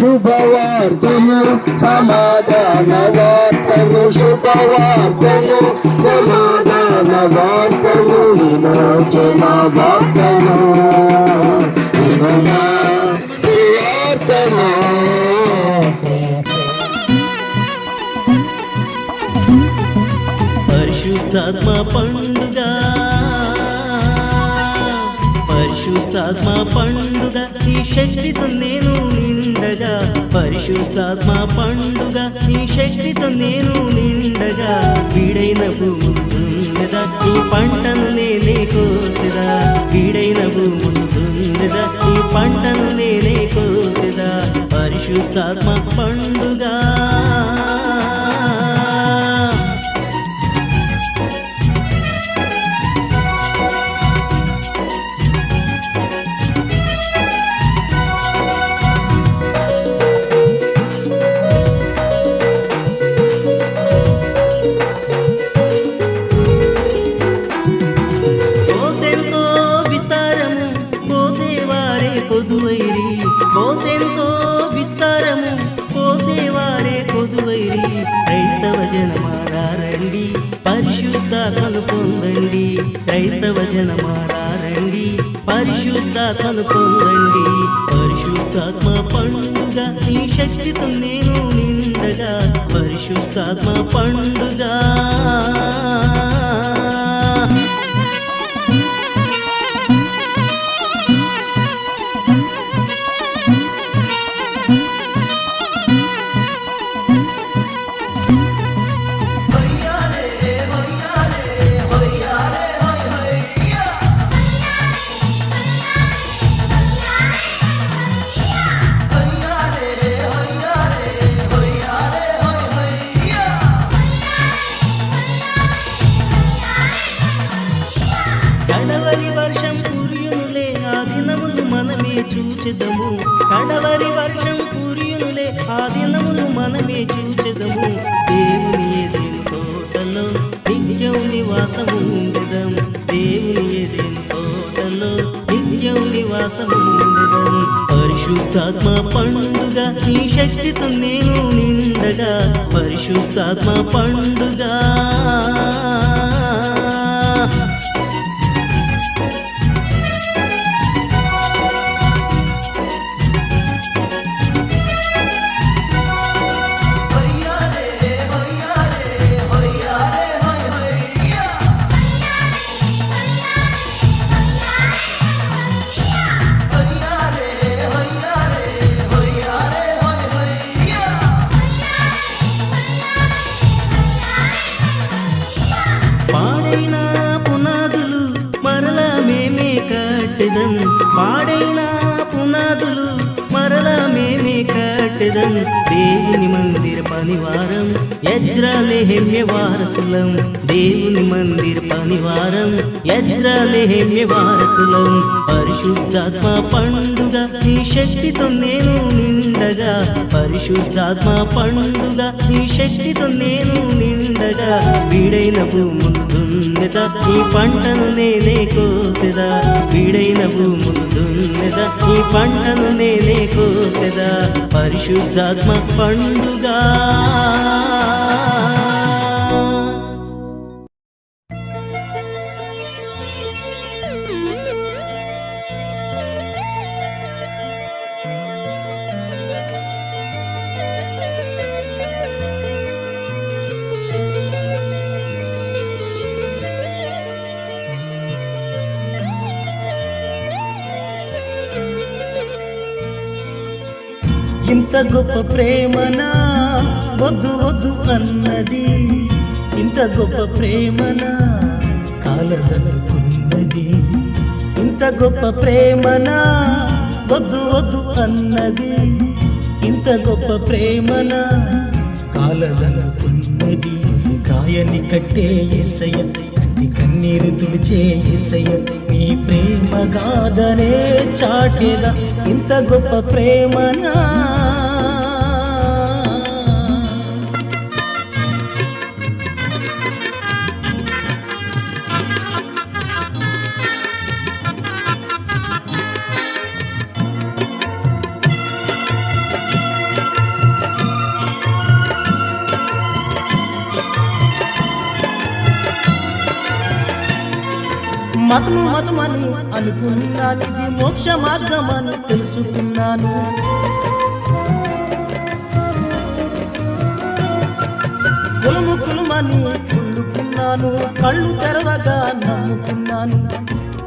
శుభవార్తను సమాధాన వార్తను శుభవార్తను సమాధాన వార్తను విమోచన వార్తను విమోచన సువార్తను పరిశుద్ధాత్మ పండుగ. పరిశుద్ధాత్మ పండుగ నీ శక్తితో నేను నిండగా పరిశుద్ధాత్మ పండుగ నీ శక్తితో నేను నిండగా వీడైన భూములు దున్నెదా నీ పంటను నేనే కోసెదా వీడైన భూములు దున్నెదా నీ పంటను నేనే కోసెదా పరిశుద్ధాత్మ పండుగ. క్రైస్తవ జనమారండి పరిశుద్ధాత్మను పొందండి. పరిశుద్ధాత్మ పండుగ నీ శక్తితో నేను నిండగా. పరిశుద్ధాత్మ పండుగ. మనమే చూచెదము. దేవుని ఏదేను తోటలో నిత్యం నివాసము ఉండెదం దేవుని ఏదేను తోటలో నిత్యం నివాసము ఉండెదం పరిశుద్ధాత్మ పండుగ నీ శక్తితో నేను నిండగా. పరిశుద్ధాత్మ పండుగ. పనివారం యజ్రాలేహమ్య వారసులం. దేవుని మందిర్ పనివారం యజ్రాలేహమ్య వారసులం. పరిశుద్ధాత్మ పండుగ నీ శక్తితో నేను నిండగా. పరిశుద్ధాత్మ పండుగ నీ శక్తితో నేను నిండగా. వీడైన భూములు నీ పంటను కోసెదా వీడైన భూములు ఈ పంటను నేనే కోసెదా పరిశుద్ధాత్మ పండుగ. ఇంత గొప్ప ప్రేమనా? వద్దు వద్దు అన్నది. ఇంత గొప్ప ప్రేమనా? కాలదనుకున్నది. ఇంత గొప్ప ప్రేమనా? వద్దు వద్దు అన్నది. ఇంత గొప్ప ప్రేమనా? కాలదనుకున్నది. గాయని కట్టే ఎసయ కంటి కన్నీరు తుడిచే ఎసయ నీ ప్రేమ గాదనే చాటేదా. ఇంత గొప్ప ప్రేమనా? మతము మతమని అనుకున్నాను. ఇది మోక్ష మార్గమని తెలుసుకున్నాను. కులము కులమని చుల్లుకున్నాను కళ్ళు తెరవగా నమ్ముకున్నాను.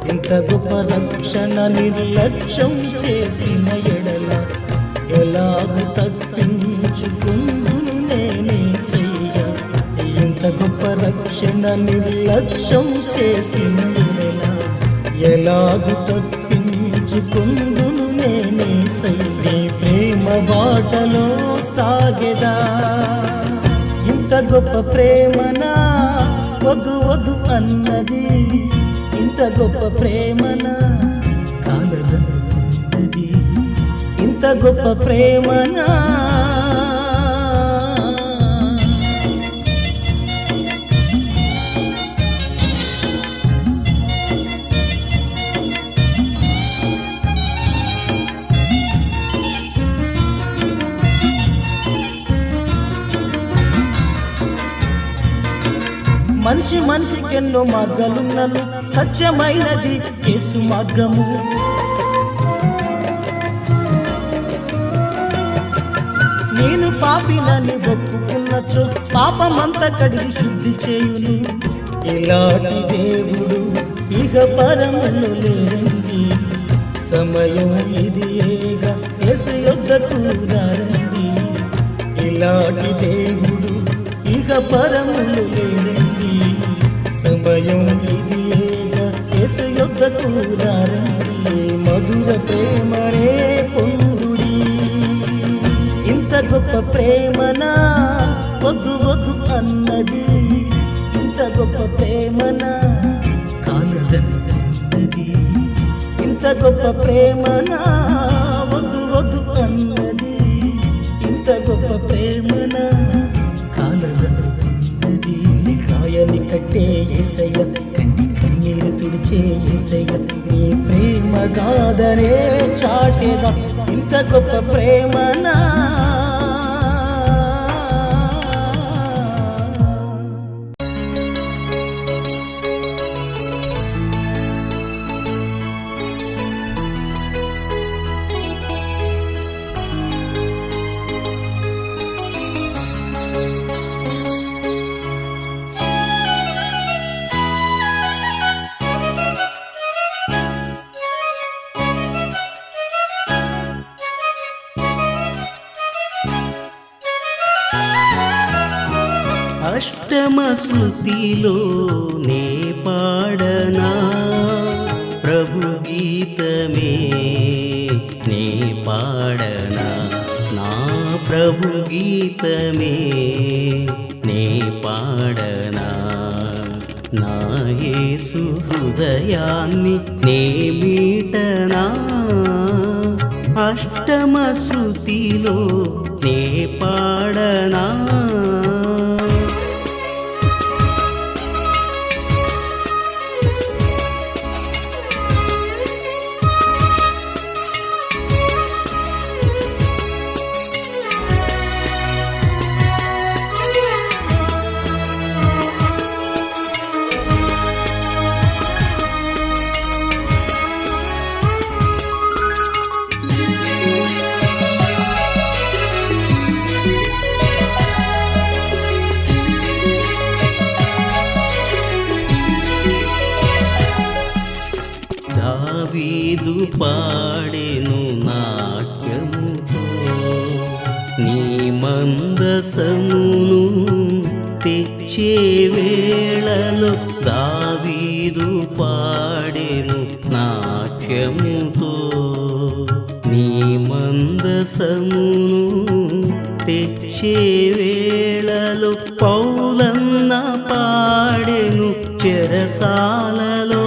ఇంత గొప్ప రక్షణ నిర్లక్ష్యం చేసిన ఎడల ఎలాగూ తప్పించుకున్నాను రక్షణ నిర్లక్ష్యం చేసిన ఎలాగు తప్పించుకుందును నేనే సయ్య ప్రేమ బాటలో సాగెదా? ఇంత గొప్ప ప్రేమనా? వద్దు వద్దు అన్నది. ఇంత గొప్ప ప్రేమనా? కాలదనుకున్నది ఇంత గొప్ప ప్రేమనా? మనిషి మనిషికెన్నో మార్గాలున్నను. సత్యమైనది యేసు మార్గము. నేను పాపినని ఒప్పుకున్నచో పాపమంతా కడిగి శుద్ధి చేయును. ఇలాంటి దేవుడు ఇక పరమను లేరండి సమయం ఇది ఏగా యేసు యొద్దకు రండి ఇలాంటి దేవుడు ఇక పరములు లేరు భయం. ఇది ఏగా యొద్దకు రండి మధుర ప్రేమరే పొందుడి ఇంత గొప్ప ప్రేమనా? వద్దు వద్దు అన్నది. ఇంత గొప్ప ప్రేమనా? కాలదన్నది ఇంత గొప్ప ప్రేమనా? కన్నీరు తుడిచే నీ ప్రేమ గాదనే చాటేదా? ఇంత గొప్ప ప్రేమనా? శృతిలో నే పాడనా? ప్రభు గీతమే నే పాడనా? నా ప్రభు గీతమే నే పాడనా? నా యేసు హృదయాన్ని నే మీటనా? అష్టమ శృతిలో నే పాడనా? పాడెను నాట్యముతో. నీ మందసమును తెచ్చే వేళలో దావీదు పాడెను నాట్యముతో. నీ మందసమును తెచ్చే వేళలో పౌలన్న పాడెను చెరసాలలో